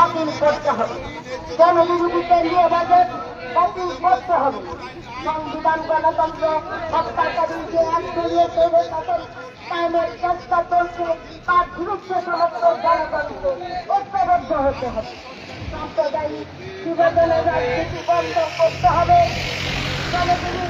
বাতিল করতে হবে। জনবিরোধী কেন্দ্রীয় বাজেট বাতিল করতে হবে। সংবিধান গণতন্ত্র হত্যাকারী যে এক দলীয় তৈরি শাসন চেষ্টা চলছে। তার বিরুদ্ধে সমস্ত ঐক্যবদ্ধ হতে হবে। সাম্প্রদায়িক বিভাজনের রাজনীতি বন্ধ করতে হবে। জনগণের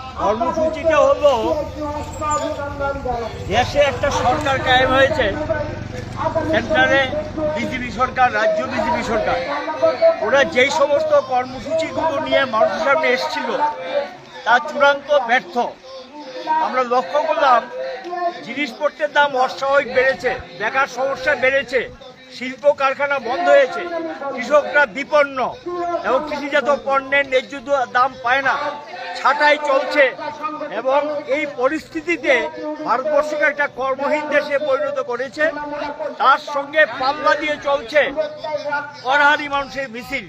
কর্মসূচিটা হলো, দেশে একটা সরকার কায়েম হয়েছে, সেন্টারে বিজেপি সরকার, রাজ্য বিজেপি সরকার। ওরা যেই সমস্ত কর্মসূচিগুলো নিয়ে মানুষের সামনে এসেছিল, তা চূড়ান্ত ব্যর্থ। আমরা লক্ষ্য করলাম, জিনিসপত্রের দাম অস্বাভাবিক বেড়েছে, বেকার সমস্যা বেড়েছে। শিল্প কারখানা বন্ধ হয়েছে। কৃষকরা বিপন্ন এবং কৃষিজাত পণ্যের ন্যায্য দাম পায় না। ছাঁটাই চলছে এবং এই পরিস্থিতিতে ভারতবর্ষকে একটা কর্মহীন দেশে পরিণত করেছে। তার সঙ্গে পাল্লা দিয়ে চলছে অনাহারি মানুষের মিছিল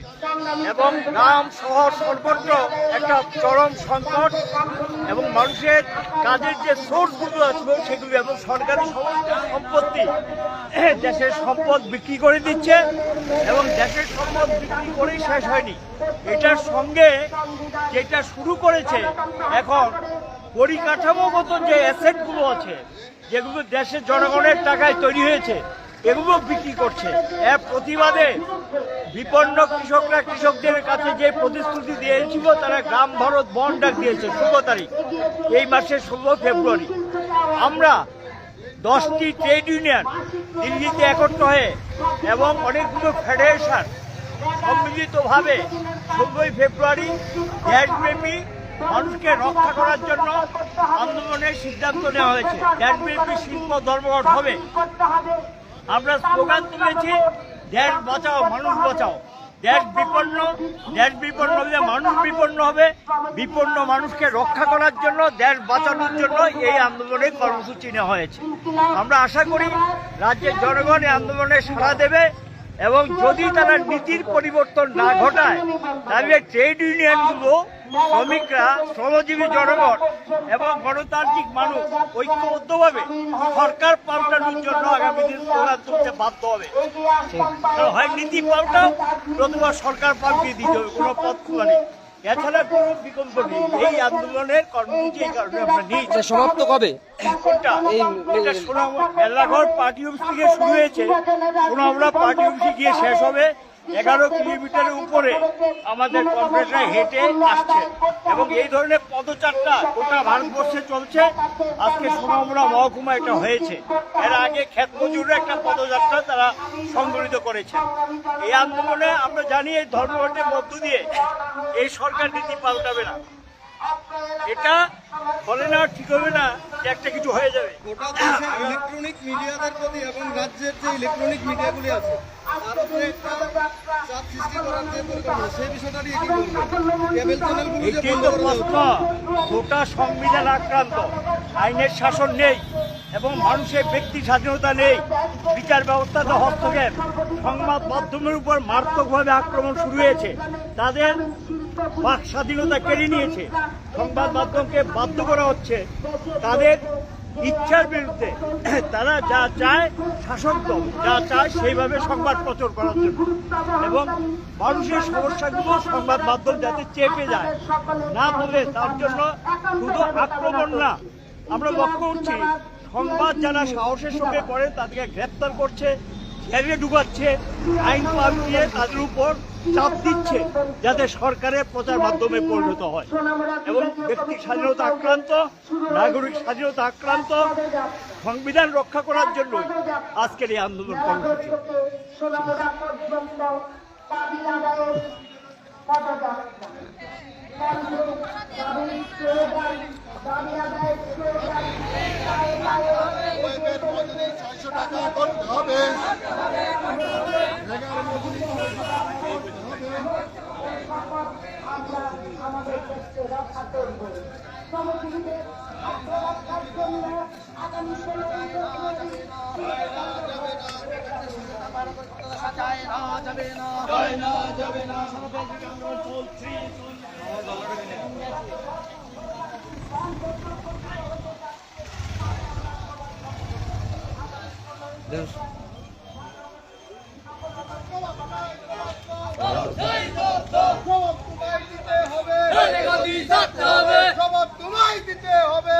এবং গ্রাম শহর সর্বত্র একটা চরম সংকট এবং মানুষের কাজের যে সোর্সগুলো আছে, সেগুলো এবং সরকারি সম্পত্তি দেশের সম্পদ বিক্রি করে দিচ্ছে এবং দেশের সম্পদ বিক্রি করেই শেষ হয়নি। এটার সঙ্গে যেটা শুরু করেছে, এখন পরিকাঠামোগত যে অ্যাসেটগুলো আছে, যেগুলো দেশের জনগণের টাকায় তৈরি হয়েছে, এগুলো বিক্রি করছে। এর প্রতিবাদে বিপন্ন কৃষকরা কৃষকদের কাছে যে প্রতিশ্রুতি দিয়েছিল, তারা গ্রাম ভারত বন ডাক দিয়েছে। ষোলো তারিখ। এই মাসের ষোলো ফেব্রুয়ারি। আমরা দশটি ট্রেড ইউনিয়ন দিল্লিতে একত্র হয়ে এবং অনেকগুলো ফেডারেশন সম্মিলিতভাবে ষোলোই ফেব্রুয়ারি দেশব্যাপী মানুষকে রক্ষা করার জন্য আন্দোলনের সিদ্ধান্ত নেওয়া হয়েছে। দেশব্যাপী শিল্প ধর্মঘট হবে। আমরা স্লোগান তুলেছি, দেশ বাঁচাও, মানুষ বাঁচাও। দেশ বিপন্ন দেশ বিপন্ন হলে মানুষ বিপন্ন হবে। বিপন্ন মানুষকে রক্ষা করার জন্য, দেশ বাঁচানোর জন্য এই আন্দোলনে কর্মসূচি নেওয়া হয়েছে। আমরা আশা করি রাজ্যের জনগণ এই আন্দোলনে সাড়া দেবে এবং যদি তারা নীতির পরিবর্তন না ঘটায়, তাহলে ট্রেড ইউনিয়নগুলো শ্রমিকরা শ্রমজীবী জনগণ এবং গণতান্ত্রিক মানুষ ঐক্যবদ্ধভাবে সরকার পাল্টানোর জন্য আগামী দিন প্রধান তুলতে বাধ্য হবে। হয় নীতি পাল্টাও নতুবা সরকার পাল্টিয়ে দিতে হবে কোনো পথ খোলা নেই। এছাড়া কোনো বিকল্প নেই। এই আন্দোলনের কর্মসূচি এই কারণে আমরা নিয়েছি। সমাপ্ত কবে? এটা সোনাম মেলাঘর পার্টি অফিস থেকে শুরু হয়েছে। সোনামরা পার্টি অফিসে গিয়ে শেষ হবে। এগারো কিলোমিটারের উপরে আমাদের কর্পোরেটরা হেঁটে আসছে। এবং এই ধরনের পদযাত্রা গোটা ভারতবর্ষে চলছে। আজকে সোনামরা মহকুমা এটা হয়েছে। এর আগে ক্ষেত মজুরের একটা পদযাত্রা তারা সংগঠিত করেছে। এই আন্দোলনে আমরা জানি এই ধর্মঘটের মধ্য দিয়ে এই সরকার নীতি পাল্টাবে না। এটা বলে না, ঠিক হবে না যে একটা কিছু হয়ে যাবে। গোটা ইলেকট্রনিক মিডিয়াদের প্রতি এবং রাজ্যের যে ইলেকট্রনিক মিডিয়াগুলি আছে গোটা সংবিধান আক্রান্ত, আইনের শাসন নেই এবং মানুষের ব্যক্তি স্বাধীনতা নেই, বিচার ব্যবস্থাতে হস্তক্ষেপ। সংবাদ মাধ্যমের উপর মারাত্মকভাবে আক্রমণ শুরু হয়েছে। তাদের বাক স্বাধীনতা কেড়ে নিয়েছে। সংবাদ মাধ্যমকে বাধ্য করা হচ্ছে। তাদের ইচ্ছার বিরুদ্ধে তারা যা চায় শাসক দল যা চায় সেইভাবে সংবাদ প্রচার করার জন্য। এবং মানুষের সমস্যাগুলো সংবাদ মাধ্যম যাতে চেপে যায়, না বলে তার জন্য শুধু আক্রমণ না। আমরা লক্ষ্য করছি, সংবাদ যারা সাহসের সঙ্গে করে তাদেরকে গ্রেপ্তার করছে জেলে ঢুকাচ্ছে আইন পাল্টিয়ে তাদের উপর চাপ দিচ্ছে, যাতে সরকারের প্রচার মাধ্যমে পরিণত হয়। এবং ব্যক্তি স্বাধীনতা আক্রান্ত, নাগরিক স্বাধীনতা আক্রান্ত, সংবিধান রক্ষা করার জন্য আজকের এই আন্দোলন কর্মসূচি। দাবি আদায়ের টাকা করতে হবে করতে হবে দেশকে রক্ষা করব শ্রমজীবীদের আত্মরক্ষার জন্য আগামী ষোলোই ফেব্রুয়ারি জবাব তোমায় দিতে হবে জবাব তোমায় দিতে হবে